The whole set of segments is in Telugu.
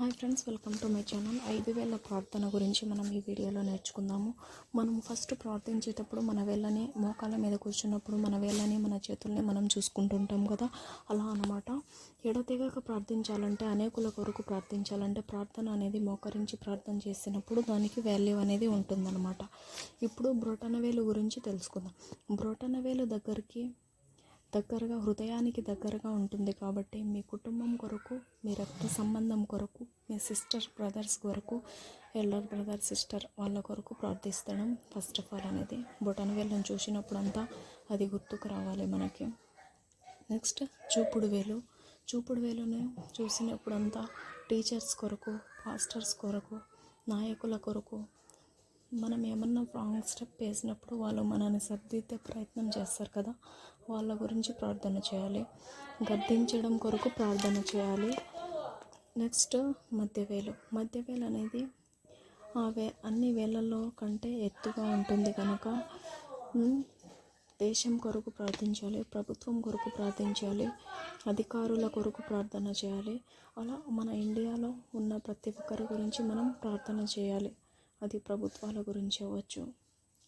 Hi friends welcome to my channel. ఐదు వేల ప్రార్థన గురించి మనం ఈ వీడియోలో నేర్చుకుందాము. మనం ఫస్ట్ ప్రార్థించేటప్పుడు మన వేళ్ళని మోకాళ్ళ మీద కూర్చున్నప్పుడు మన వేళ్ళని మన చేతుల్ని మనం చూసుకుంటుంటాం కదా? అలా అనమాట ఎడతెగక ప్రార్థించాలంటే అనేకుల కొరకు ప్రార్థించాలంటే ప్రార్థన అనేది మోకరించి ప్రార్థన చేసినప్పుడు దానికి వాల్యూ అనేది ఉంటుందన్నమాట. ఇప్పుడు బ్రోటన వేలు గురించి తెలుసుకుందాం. బ్రోటన వేలు దగ్గరికి దగ్గరగా హృదయానికి దగ్గరగా ఉంటుంది కాబట్టి మీ కుటుంబం కొరకు మీ రక్త సంబంధం కొరకు మీ సిస్టర్ బ్రదర్స్ కొరకు ఎల్డర్ బ్రదర్ సిస్టర్ వాళ్ళ కొరకు ప్రార్థిస్తడం ఫస్ట్ ఆఫ్ ఆల్ అనేది బొటన్ వేలను చూసినప్పుడంతా అది గుర్తుకు రావాలి మనకి. నెక్స్ట్ చూపుడు వేలు. చూపుడు వేలును చూసినప్పుడంతా టీచర్స్ కొరకు పాస్టర్స్ కొరకు నాయకుల కొరకు మనం ఏమన్నా రాంగ్ స్టెప్ వేసినప్పుడు వాళ్ళు మనల్ని సర్దిద్దే ప్రయత్నం చేస్తారు కదా వాళ్ళ గురించి ప్రార్థన చేయాలి. గద్దించడం కొరకు ప్రార్థన చేయాలి. నెక్స్ట్ మధ్యవేలు. మధ్యవేలు అనేది ఆ వే అన్ని వేళల్లో కంటే ఎత్తుగా ఉంటుంది కనుక దేశం కొరకు ప్రార్థించాలి ప్రభుత్వం కొరకు ప్రార్థించాలి అధికారుల కొరకు ప్రార్థన చేయాలి. అలా మన ఇండియాలో ఉన్న ప్రతి ఒక్కరి గురించి మనం ప్రార్థన చేయాలి. అది ప్రభుత్వాల గురించి అవ్వచ్చు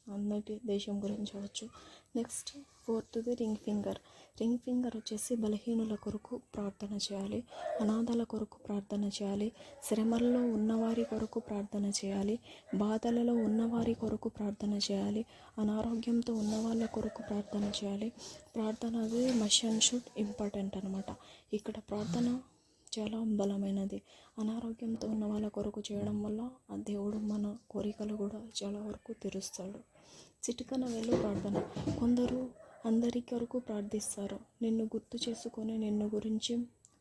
అందరి దేశం గురించి అవ్వచ్చు. నెక్స్ట్ ఫోర్త్ది రింగ్ ఫింగర్ రింగ్ ఫింగర్ వచ్చేసి బలహీనుల కొరకు ప్రార్థన చేయాలి అనాథల కొరకు ప్రార్థన చేయాలి శ్రమల్లో ఉన్నవారి కొరకు ప్రార్థన చేయాలి బాధలలో ఉన్నవారి కొరకు ప్రార్థన చేయాలి అనారోగ్యంతో ఉన్న వాళ్ళ కొరకు ప్రార్థన చేయాలి. ప్రార్థన అది మషన్ షుడ్ ఇంపార్టెంట్ అనమాట ఇక్కడ ప్రార్థన చాలా బలమైనది. అనారోగ్యంతో ఉన్న వాళ్ళ కొరకు చేయడం వల్ల ఆ దేవుడు మన కోరికలు కూడా చాలా వరకు తీరుస్తాడు. చిటికన వెళ్ళు ప్రార్థన. కొందరు అందరి కొరకు ప్రార్థిస్తారు. నిన్ను గుర్తు చేసుకొని నిన్ను గురించి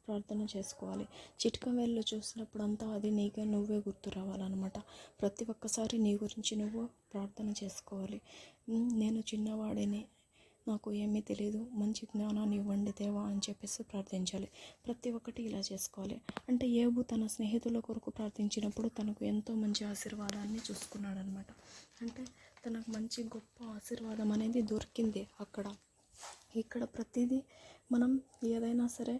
ప్రార్థన చేసుకోవాలి. చిటిక వేళ్ళు చూసినప్పుడంతా అది నీకే నువ్వే గుర్తు రావాలన్నమాట. ప్రతి ఒక్కసారి నీ గురించి నువ్వు ప్రార్థన చేసుకోవాలి. నేను చిన్నవాడిని. నాకు ఏమీ తెలియదు మంచి జ్ఞానాన్ని ఇవ్వండి దేవా అని చెప్పేసి ప్రార్థించాలి. ప్రతి ఒక్కటి ఇలా చేసుకోవాలి. అంటే ఏబు తన స్నేహితుల కొరకు ప్రార్థించినప్పుడు తనకు ఎంతో మంచి ఆశీర్వాదాన్ని చూసుకున్నాడనమాట అంటే తనకు మంచి గొప్ప ఆశీర్వాదం అనేది దొరికింది అక్కడ. ఇక్కడ ప్రతిదీ మనం ఏదైనా సరే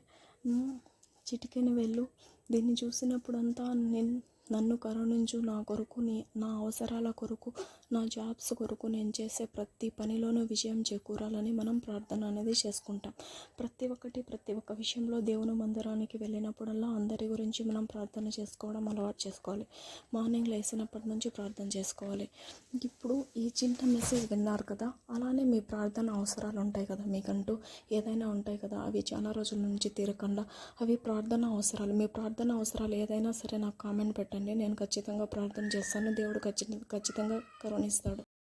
చిటికెని వెళ్ళు. దీన్ని చూసినప్పుడంతా నేను నన్ను కరుణించు నా కొరకు నీ నా అవసరాల కొరకు నా జాబ్స్ కొరకు నేను చేసే ప్రతి పనిలోనూ విజయం చేకూరాలని మనం ప్రార్థన అనేది చేసుకుంటాం. ప్రతి ఒక్కటి ప్రతి ఒక్క విషయంలో దేవుని మందిరానికి వెళ్ళినప్పుడల్లా అందరి గురించి మనం ప్రార్థన చేసుకోవడం అలవాటు చేసుకోవాలి. మార్నింగ్ లేసినప్పటి నుంచి ప్రార్థన చేసుకోవాలి. ఇప్పుడు ఈ చిన్న మెసేజ్ విన్నారు కదా అలానే మీ ప్రార్థన అవసరాలు ఉంటాయి కదా మీకంటూ ఏదైనా ఉంటాయి కదా అవి చాలా రోజుల నుంచి తీరకుండా అవి ప్రార్థన అవసరాలు మీ ప్రార్థన అవసరాలు ఏదైనా సరే నాకు కామెంట్ పెట్టండి. నేను ఖచ్చితంగా ప్రార్థన చేస్తాను. దేవుడు ఖచ్చితంగా ఖచ్చితంగా కరుణిస్తాడు.